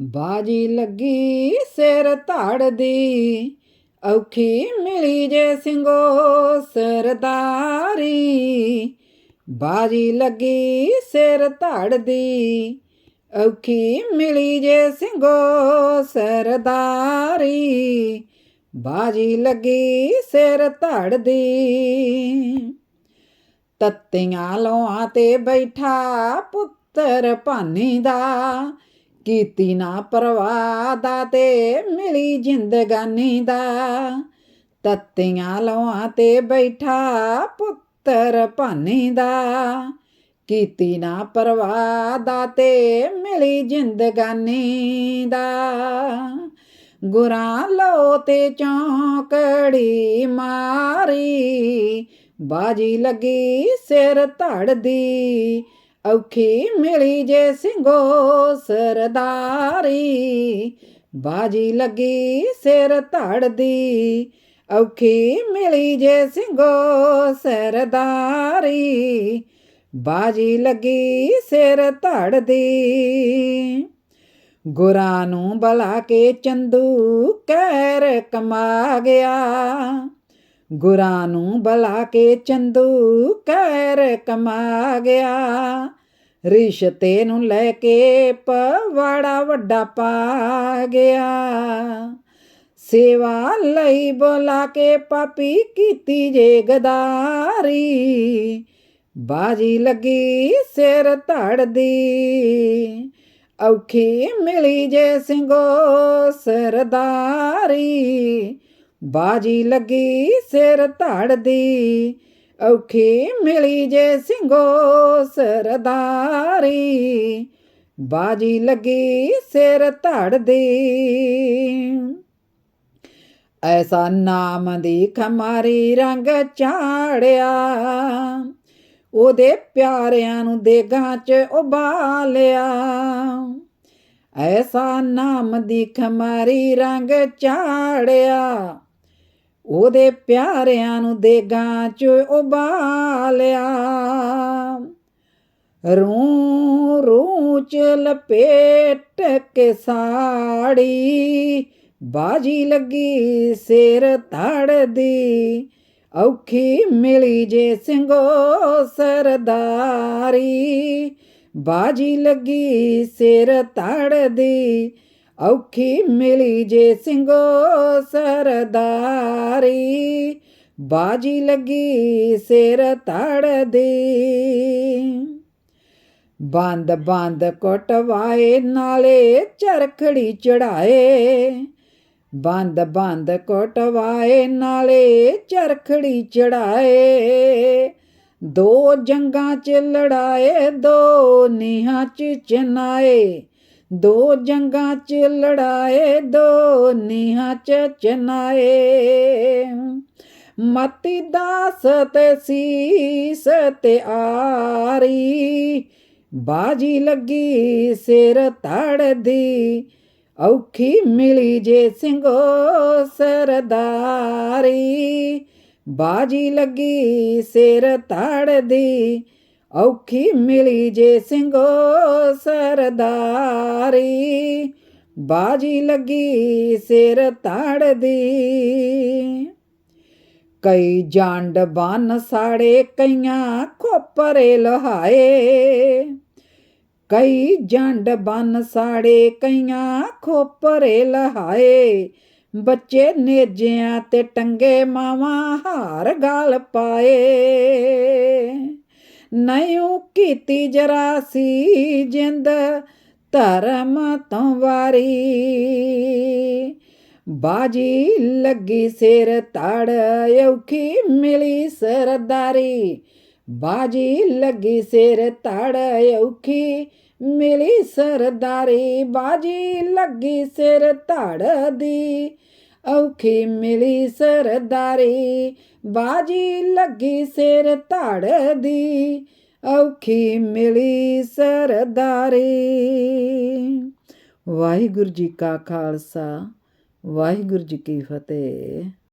ਬਾਜੀ ਲੱਗੀ ਸਿਰ ਧੜ ਦੀ ਔਖੀ ਮਿਲੀ ਜੇ ਸਿੰਘੋ ਸਰਦਾਰੀ। ਬਾਜੀ ਲੱਗੀ ਸਿਰ ਧੜ ਦੀ ਔਖੀ ਮਿਲੀ ਜੇ ਸਿੰਘੋ ਸਰਦਾਰੀ। ਬਾਜੀ ਲੱਗੀ ਸਿਰ ਧੜ ਦੀ ਤੱਤੀਆਂ ਲੋਆਂ ਤੇ ਬੈਠਾ ਪੁੱਤਰ ਭਾਨੀ ਦਾ। ਕੀਤੀ ਨਾ ਪਰਵਾਹ ਦਾ ਤੇ ਮਿਲੀ ਜ਼ਿੰਦਗਾਨੀ ਦਾ। ਤੱਤੀਆਂ ਲਵਾਂ ਤੇ ਬੈਠਾ ਪੁੱਤਰ ਭਾਨੀ ਦਾ। ਕੀਤੀ ਨਾ ਪਰਵਾਹ ਦਾ ਤੇ ਮਿਲੀ ਜ਼ਿੰਦਗਾਨੀ ਦਾ। ਗੁਰਾਂ ਲੋ ਤੇ ਚੌਂਕੜੀ ਮਾਰੀ, ਬਾਜੀ ਲੱਗੀ ਸਿਰ ਧੜਦੀ ਔਖੀ ਮਿਲੀ ਜੇ ਸਿੰਘੋ ਸਰਦਾਰੀ। ਬਾਜੀ ਲੱਗੀ ਸਿਰ ਧੜਦੀ, ਔਖੀ ਮਿਲੀ ਜੇ ਸਿੰਘੋ ਸਰਦਾਰੀ। ਬਾਜੀ ਲੱਗੀ ਸਿਰ ਧੜਦੀ, ਗੁਰਾਂ ਨੂੰ ਬਲਾ ਕੇ ਚੰਦੂ ਕਹਿਰ ਕਮਾ ਗਿਆ। ਗੁਰਾਂ ਨੂੰ ਬਲਾ ਕੇ ਚੰਦੂ ਕਹਿਰ ਕਮਾ ਗਿਆ ਰਿਸ਼ਤੇ ਨੂੰ ਲੈ ਕੇ ਪਵਾੜਾ ਵੱਡਾ ਪਾ ਗਿਆ ਸੇਵਾ ਲਈ ਬੋਲਾ ਕੇ ਪਾਪੀ ਕੀਤੀ ਜੇ ਗਦਾਰੀ। ਬਾਜੀ ਲੱਗੀ ਸਿਰ ਧੜਦੀ। ਔਖੀ ਮਿਲੀ ਜੇ ਸਿੰਘੋ ਸਰਦਾਰੀ। ਬਾਜੀ ਲੱਗੀ ਸਿਰ ਧੜ ਦੀ ਔਖੀ ਮਿਲੀ ਜੇ ਸਿੰਘੋ ਸਰਦਾਰੀ। ਬਾਜੀ ਲੱਗੀ ਸਿਰ ਧੜ ਦੀ ਐਸਾ ਨਾਮ ਦੀ ਖਮਾਰੀ ਰੰਗ ਚਾੜਿਆ, ਉਹਦੇ ਪਿਆਰਿਆਂ ਨੂੰ ਦੇਗਾਂ 'ਚ ਉਬਾਲਿਆ। ਐਸਾ ਨਾਮ ਦੀ ਖਮਾਰੀ ਰੰਗ ਚਾੜਿਆ ਉਹਦੇ ਪਿਆਰਿਆਂ ਨੂੰ ਦੇਗਾਂ 'ਚ ਉਬਾਲਿਆ। ਰੂ ਰੂ ਚ ਲਪੇਟ ਕੇ ਸਾੜੀ, ਬਾਜੀ ਲੱਗੀ ਸਿਰ ਧੜ ਔਖੀ ਮਿਲੀ ਜੇ ਸਿੰਘੋ ਸਰਦਾਰੀ, ਬਾਜੀ ਲੱਗੀ ਸਿਰ ਧੜ ਔਖੀ ਮਿਲੀ ਜੇ ਸਿੰਘੋ ਸਰਦਾਰੀ। ਬਾਜੀ ਲੱਗੀ ਸਿਰ ਧੜ ਦੀ ਬੰਦ ਬੰਦ ਕਟਵਾਏ, ਨਾਲੇ ਚਰਖੜੀ ਚੜਾਏ। ਬੰਦ ਬੰਦ ਕਟਵਾਏ, ਨਾਲੇ ਚਰਖੜੀ ਚੜਾਏ। ਦੋ ਜੰਗਾਂ ਚ ਲੜਾਏ, ਦੋ ਨੀਹਾਂ ਚ ਚਨਾਏ ਦੋ ਜੰਗਾਂ ਚ ਲੜਾਏ, ਦੋ ਨੀਹਾਂ ਚ ਚਨਾਏ। ਮਤੀ ਦਾਸ ਤੇ ਸੀਸ ਤੇ ਆਰੀ, ਬਾਜੀ ਲੱਗੀ ਸਿਰ ਧੜ ਔਖੀ ਮਿਲੀ ਜੇ ਸਿੰਘੋ ਸਰਦਾਰੀ, ਬਾਜੀ ਲੱਗੀ ਸਿਰ ਧੜ ਔਖੀ ਮਿਲੀ ਜੇ ਸਿੰਘੋ ਸਰਦਾਰੀ। ਬਾਜੀ ਲੱਗੀ ਸਿਰ ਧੜ ਦੀ। ਕਈ ਜੰਡ ਬਨ ਸਾੜੇ, ਕਈਆਂ ਖੋਪਰੇ ਲਹਾਏ। ਕਈ ਜੰਡ ਬਨ ਸਾੜੇ, ਕਈਆਂ ਖੋਪਰੇ ਲਹਾਏ। ਬੱਚੇ ਨੇਜਿਆਂ ਤੇ ਟੰਗੇ ਮਾਵਾਂ ਹਾਰ ਗਾਲ ਪਾਏ। ਨਯੂ ਕੀਤੀ ਜਰਾ ਸੀ ਜਿੰਦ, ਧਰਮ ਤੋਂ ਵਾਰੀ। ਬਾਜੀ ਲੱਗੀ ਸਿਰ ਤੜ ਔਖੀ ਮਿਲੀ ਸਰਦਾਰੀ। ਬਾਜੀ ਲੱਗੀ ਸਿਰ ਤੜ ਔਖੀ ਮਿਲੀ ਸਰਦਾਰੀ। ਬਾਜੀ ਲੱਗੀ ਸਿਰ ਧੜ ਦੀ ਔਖੀ ਮਿਲੀ ਸਰਦਾਰੀ, ਬਾਜੀ ਲੱਗੀ ਸਿਰ ਧੜ ਦੀ। ਔਖੀ ਮਿਲੀ ਸਰਦਾਰੀ। ਵਾਹਿਗੁਰੂ ਜੀ ਕਾ ਖਾਲਸਾ, ਵਾਹਿਗੁਰੂ ਜੀ ਕੀ ਫਤਿਹ।